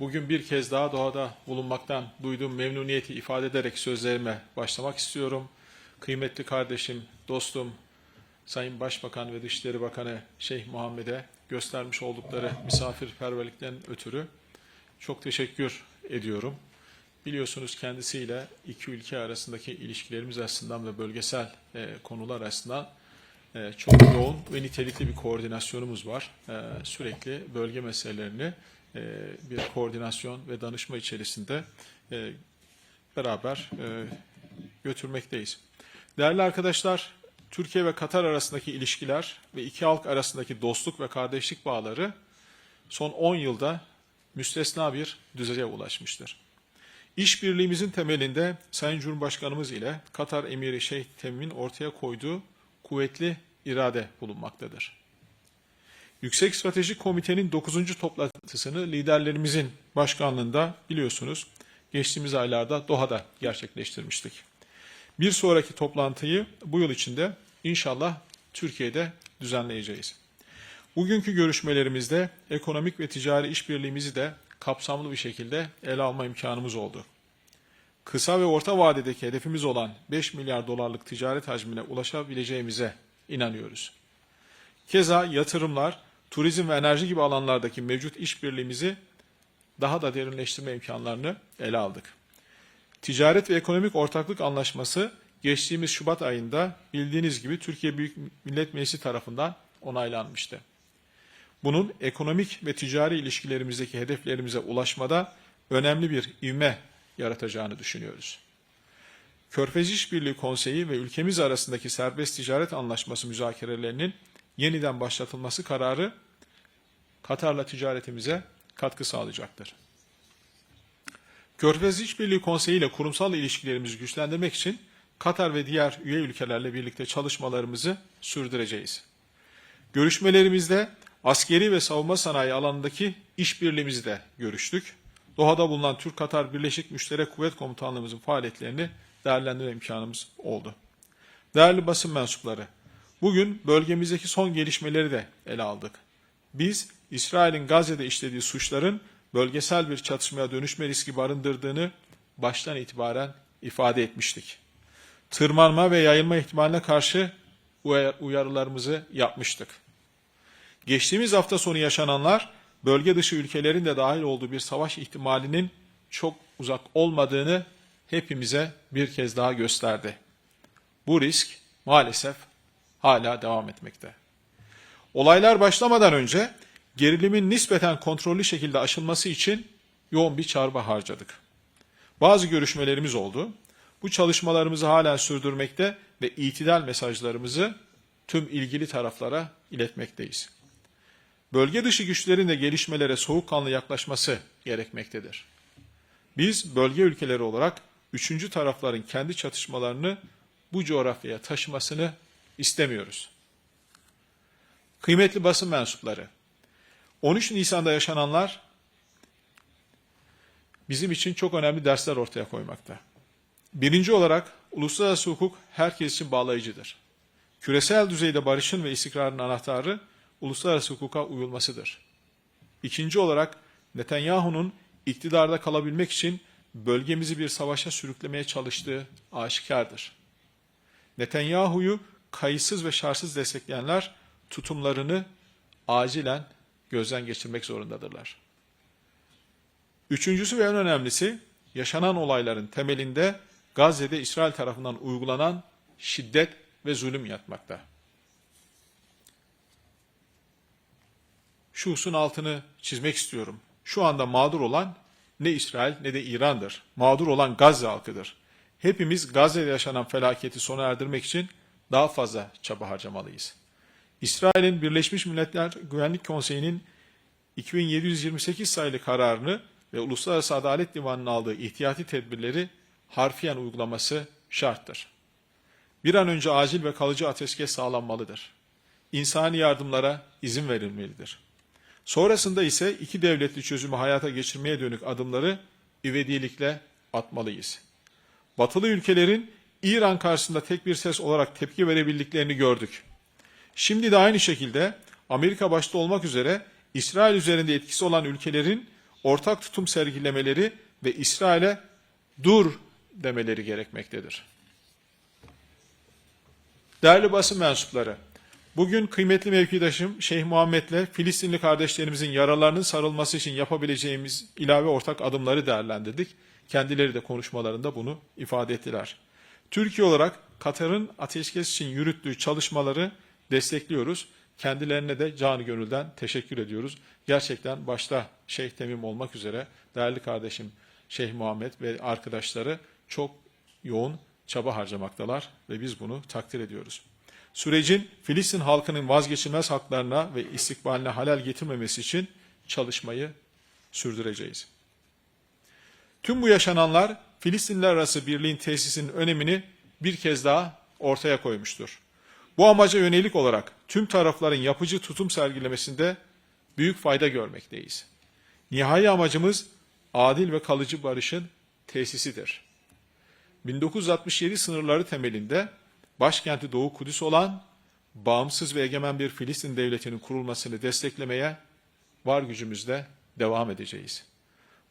Bugün bir kez daha doğada bulunmaktan duyduğum memnuniyeti ifade ederek sözlerime başlamak istiyorum. Kıymetli kardeşim, dostum, Sayın Başbakan ve Dışişleri Bakanı Şeyh Muhammed'e göstermiş oldukları misafirperverlikten ötürü çok teşekkür ediyorum. Biliyorsunuz kendisiyle iki ülke arasındaki ilişkilerimiz açısından ve bölgesel e, konular açısından e, çok yoğun ve nitelikli bir koordinasyonumuz var. E, sürekli bölge meselelerini bir koordinasyon ve danışma içerisinde e, beraber e, götürmekteyiz. Değerli arkadaşlar, Türkiye ve Katar arasındaki ilişkiler ve iki halk arasındaki dostluk ve kardeşlik bağları son 10 yılda müstesna bir düzeye ulaşmıştır. İşbirliğimizin temelinde Sayın Cumhurbaşkanımız ile Katar Emiri Şeyh Temim'in ortaya koyduğu kuvvetli irade bulunmaktadır. Yüksek Stratejik Komitenin 9. toplantısını liderlerimizin başkanlığında biliyorsunuz geçtiğimiz aylarda Doha'da gerçekleştirmiştik. Bir sonraki toplantıyı bu yıl içinde inşallah Türkiye'de düzenleyeceğiz. Bugünkü görüşmelerimizde ekonomik ve ticari işbirliğimizi de kapsamlı bir şekilde ele alma imkanımız oldu. Kısa ve orta vadedeki hedefimiz olan 5 milyar dolarlık ticaret hacmine ulaşabileceğimize inanıyoruz. Keza yatırımlar, turizm ve enerji gibi alanlardaki mevcut işbirliğimizi daha da derinleştirme imkanlarını ele aldık. Ticaret ve Ekonomik Ortaklık Anlaşması geçtiğimiz Şubat ayında bildiğiniz gibi Türkiye Büyük Millet Meclisi tarafından onaylanmıştı. Bunun ekonomik ve ticari ilişkilerimizdeki hedeflerimize ulaşmada önemli bir ivme yaratacağını düşünüyoruz. Körfez İşbirliği Konseyi ve ülkemiz arasındaki serbest ticaret anlaşması müzakerelerinin yeniden başlatılması kararı Katar'la ticaretimize katkı sağlayacaktır. Körfez İşbirliği Konseyi ile kurumsal ilişkilerimizi güçlendirmek için Katar ve diğer üye ülkelerle birlikte çalışmalarımızı sürdüreceğiz. Görüşmelerimizde askeri ve savunma sanayi alanındaki işbirliğimizi de görüştük. Doha'da bulunan Türk-Katar Birleşik Müşterek Kuvvet Komutanlığımızın faaliyetlerini değerlendirme imkanımız oldu. Değerli basın mensupları, bugün bölgemizdeki son gelişmeleri de ele aldık. Biz, İsrail'in Gazze'de işlediği suçların bölgesel bir çatışmaya dönüşme riski barındırdığını baştan itibaren ifade etmiştik. Tırmanma ve yayılma ihtimaline karşı uyarılarımızı yapmıştık. Geçtiğimiz hafta sonu yaşananlar bölge dışı ülkelerin de dahil olduğu bir savaş ihtimalinin çok uzak olmadığını hepimize bir kez daha gösterdi. Bu risk maalesef hala devam etmekte. Olaylar başlamadan önce gerilimin nispeten kontrollü şekilde aşılması için yoğun bir çarba harcadık. Bazı görüşmelerimiz oldu. Bu çalışmalarımızı hala sürdürmekte ve itidal mesajlarımızı tüm ilgili taraflara iletmekteyiz. Bölge dışı güçlerin de gelişmelere soğukkanlı yaklaşması gerekmektedir. Biz bölge ülkeleri olarak üçüncü tarafların kendi çatışmalarını bu coğrafyaya taşımasını istemiyoruz. Kıymetli basın mensupları, 13 Nisan'da yaşananlar bizim için çok önemli dersler ortaya koymakta. Birinci olarak uluslararası hukuk herkes için bağlayıcıdır. Küresel düzeyde barışın ve istikrarın anahtarı uluslararası hukuka uyulmasıdır. İkinci olarak Netanyahu'nun iktidarda kalabilmek için bölgemizi bir savaşa sürüklemeye çalıştığı aşikardır. Netanyahu'yu kayıtsız ve şartsız destekleyenler tutumlarını acilen gözden geçirmek zorundadırlar. Üçüncüsü ve en önemlisi yaşanan olayların temelinde Gazze'de İsrail tarafından uygulanan şiddet ve zulüm yatmakta. Şu husun altını çizmek istiyorum. Şu anda mağdur olan ne İsrail ne de İran'dır. Mağdur olan Gazze halkıdır. Hepimiz Gazze'de yaşanan felaketi sona erdirmek için daha fazla çaba harcamalıyız. İsrail'in Birleşmiş Milletler Güvenlik Konseyi'nin 2728 sayılı kararını ve Uluslararası Adalet Divanı'nın aldığı ihtiyati tedbirleri harfiyen uygulaması şarttır. Bir an önce acil ve kalıcı ateşkes sağlanmalıdır. İnsani yardımlara izin verilmelidir. Sonrasında ise iki devletli çözümü hayata geçirmeye dönük adımları ivedilikle atmalıyız. Batılı ülkelerin İran karşısında tek bir ses olarak tepki verebildiklerini gördük. Şimdi de aynı şekilde Amerika başta olmak üzere İsrail üzerinde etkisi olan ülkelerin ortak tutum sergilemeleri ve İsrail'e dur demeleri gerekmektedir. Değerli basın mensupları, bugün kıymetli mevkidaşım Şeyh Muhammed'le Filistinli kardeşlerimizin yaralarının sarılması için yapabileceğimiz ilave ortak adımları değerlendirdik. Kendileri de konuşmalarında bunu ifade ettiler. Türkiye olarak Katar'ın ateşkes için yürüttüğü çalışmaları destekliyoruz. Kendilerine de canı gönülden teşekkür ediyoruz. Gerçekten başta Şeyh Temim olmak üzere değerli kardeşim Şeyh Muhammed ve arkadaşları çok yoğun çaba harcamaktalar ve biz bunu takdir ediyoruz. Sürecin Filistin halkının vazgeçilmez haklarına ve istikbaline halel getirmemesi için çalışmayı sürdüreceğiz. Tüm bu yaşananlar Filistinler arası birliğin tesisinin önemini bir kez daha ortaya koymuştur. Bu amaca yönelik olarak tüm tarafların yapıcı tutum sergilemesinde büyük fayda görmekteyiz. Nihai amacımız adil ve kalıcı barışın tesisidir. 1967 sınırları temelinde başkenti Doğu Kudüs olan bağımsız ve egemen bir Filistin devletinin kurulmasını desteklemeye var gücümüzle devam edeceğiz.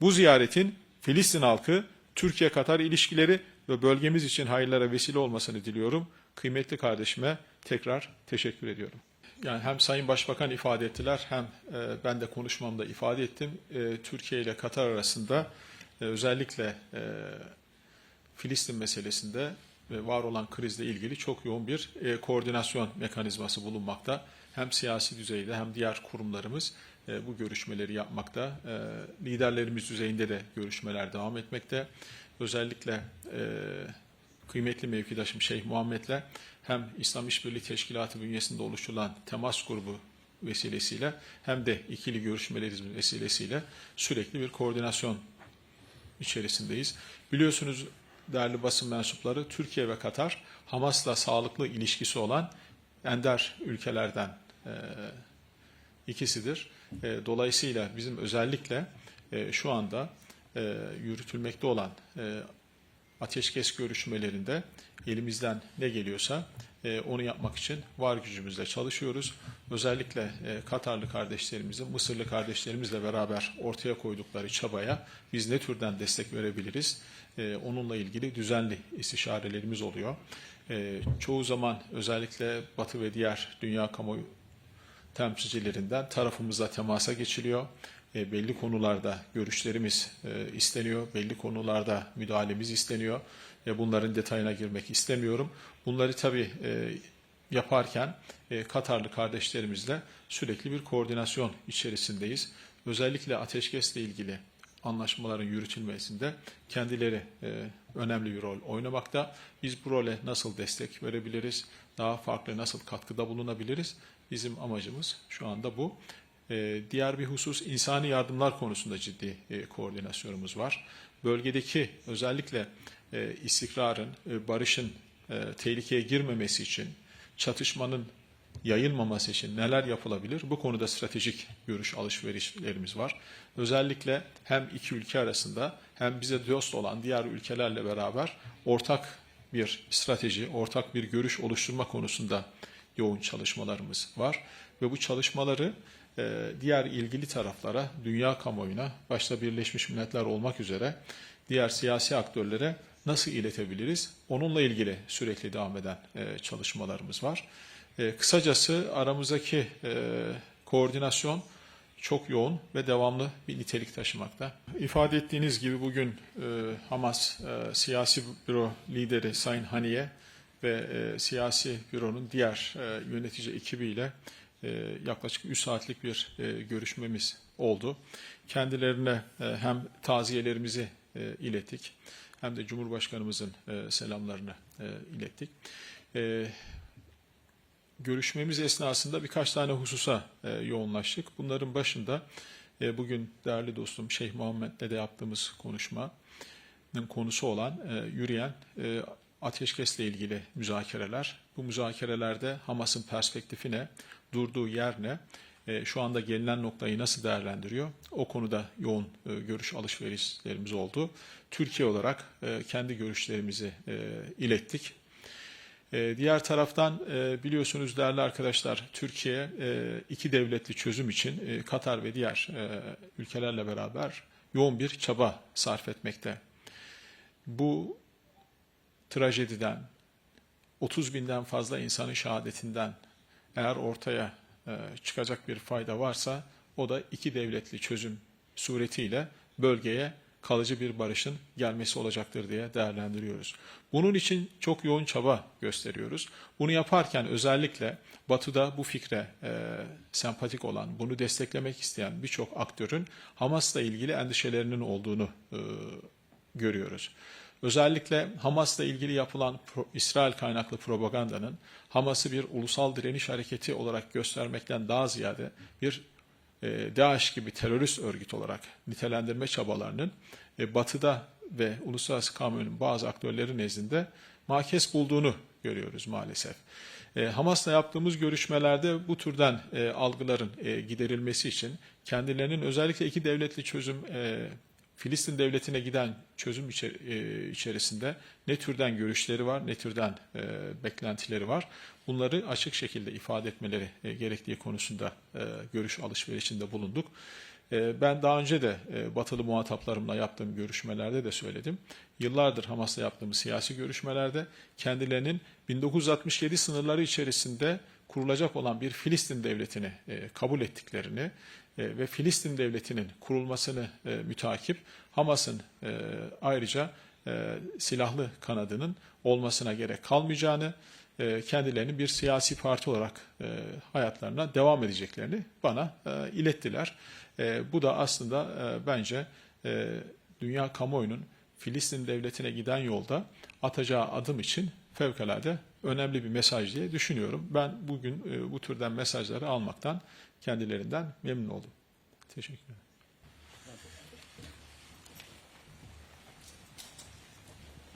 Bu ziyaretin Filistin halkı, Türkiye-Katar ilişkileri ve bölgemiz için hayırlara vesile olmasını diliyorum. Kıymetli kardeşime tekrar teşekkür ediyorum. Yani hem Sayın Başbakan ifade ettiler hem e, ben de konuşmamda ifade ettim. E, Türkiye ile Katar arasında e, özellikle Filistin meselesinde var olan krizle ilgili çok yoğun bir koordinasyon mekanizması bulunmakta. Hem siyasi düzeyde hem diğer kurumlarımız e, bu görüşmeleri yapmakta. E, liderlerimiz düzeyinde de görüşmeler devam etmekte. Özellikle e, kıymetli mevkidaşım Şeyh Muhammed'le hem İslam İşbirliği Teşkilatı bünyesinde oluşturulan temas grubu vesilesiyle hem de ikili görüşmelerimiz vesilesiyle sürekli bir koordinasyon içerisindeyiz. Biliyorsunuz değerli basın mensupları Türkiye ve Katar Hamas'la sağlıklı ilişkisi olan ender ülkelerden e, ikisidir. E, dolayısıyla bizim özellikle e, şu anda e, yürütülmekte olan e, ateşkes görüşmelerinde elimizden ne geliyorsa e, onu yapmak için var gücümüzle çalışıyoruz. Özellikle e, Katarlı kardeşlerimizin, Mısırlı kardeşlerimizle beraber ortaya koydukları çabaya biz ne türden destek verebiliriz? E, onunla ilgili düzenli istişarelerimiz oluyor. E, çoğu zaman özellikle Batı ve diğer dünya kamuoyu temsilcilerinden tarafımıza temasa geçiliyor. E, belli konularda görüşlerimiz e, isteniyor, belli konularda müdahalemiz isteniyor. E, bunların detayına girmek istemiyorum. Bunları tabii e, yaparken e, Katarlı kardeşlerimizle sürekli bir koordinasyon içerisindeyiz. Özellikle ateşkesle ilgili anlaşmaların yürütülmesinde kendileri e, önemli bir rol oynamakta. Biz bu role nasıl destek verebiliriz, daha farklı nasıl katkıda bulunabiliriz? Bizim amacımız şu anda bu. E, diğer bir husus insani yardımlar konusunda ciddi e, koordinasyonumuz var. Bölgedeki özellikle e, istikrarın, e, barışın tehlikeye girmemesi için, çatışmanın yayılmaması için neler yapılabilir? Bu konuda stratejik görüş alışverişlerimiz var. Özellikle hem iki ülke arasında hem bize dost olan diğer ülkelerle beraber ortak bir strateji, ortak bir görüş oluşturma konusunda yoğun çalışmalarımız var. Ve bu çalışmaları e, diğer ilgili taraflara, dünya kamuoyuna, başta Birleşmiş Milletler olmak üzere diğer siyasi aktörlere nasıl iletebiliriz? Onunla ilgili sürekli devam eden e, çalışmalarımız var. E, kısacası aramızdaki koordinasyon çok yoğun ve devamlı bir nitelik taşımakta. İfade ettiğiniz gibi bugün Hamas siyasi büro lideri Sayın Haniye ve siyasi büronun diğer yönetici ekibiyle e, yaklaşık 3 saatlik bir e, görüşmemiz oldu. Kendilerine e, hem taziyelerimizi ilettik hem de Cumhurbaşkanımızın selamlarını ilettik. Görüşmemiz esnasında birkaç tane hususa yoğunlaştık. Bunların başında bugün değerli dostum Şeyh Muhammed'le de yaptığımız konuşmanın konusu olan yürüyen ateşkesle ilgili müzakereler. Bu müzakerelerde Hamas'ın perspektifi ne, durduğu yer ne, e, şu anda gelinen noktayı nasıl değerlendiriyor? O konuda yoğun e, görüş alışverişlerimiz oldu. Türkiye olarak e, kendi görüşlerimizi ilettik. Diğer taraftan biliyorsunuz değerli arkadaşlar Türkiye iki devletli çözüm için Katar ve diğer ülkelerle beraber yoğun bir çaba sarf etmekte. Bu trajediden 30 binden fazla insanın şehadetinden eğer ortaya e, çıkacak bir fayda varsa o da iki devletli çözüm suretiyle bölgeye kalıcı bir barışın gelmesi olacaktır diye değerlendiriyoruz. Bunun için çok yoğun çaba gösteriyoruz. Bunu yaparken özellikle Batı'da bu fikre e, sempatik olan, bunu desteklemek isteyen birçok aktörün Hamas'la ilgili endişelerinin olduğunu e, görüyoruz. Özellikle Hamas'la ilgili yapılan pro, İsrail kaynaklı propagandanın Hamas'ı bir ulusal direniş hareketi olarak göstermekten daha ziyade bir e, DAEŞ gibi terörist örgüt olarak nitelendirme çabalarının e, Batı'da ve uluslararası kamuoyunun bazı aktörleri nezdinde makes bulduğunu görüyoruz maalesef. E, Hamas'la yaptığımız görüşmelerde bu türden e, algıların e, giderilmesi için kendilerinin özellikle iki devletli çözüm e, Filistin devletine giden çözüm e, içerisinde ne türden görüşleri var, ne türden e, beklentileri var. Bunları açık şekilde ifade etmeleri e, gerektiği konusunda görüş alışverişinde bulunduk. Ben daha önce de batılı muhataplarımla yaptığım görüşmelerde de söyledim. Yıllardır Hamas'la yaptığımız siyasi görüşmelerde kendilerinin 1967 sınırları içerisinde kurulacak olan bir Filistin devletini e, kabul ettiklerini e, ve Filistin devletinin kurulmasını e, mütakip Hamas'ın e, ayrıca e, silahlı kanadının olmasına gerek kalmayacağını, e, kendilerini bir siyasi parti olarak e, hayatlarına devam edeceklerini bana e, ilettiler. E, bu da aslında e, bence e, dünya kamuoyunun Filistin devletine giden yolda atacağı adım için fevkalade önemli bir mesaj diye düşünüyorum. Ben bugün e, bu türden mesajları almaktan kendilerinden memnun oldum. Teşekkür ederim.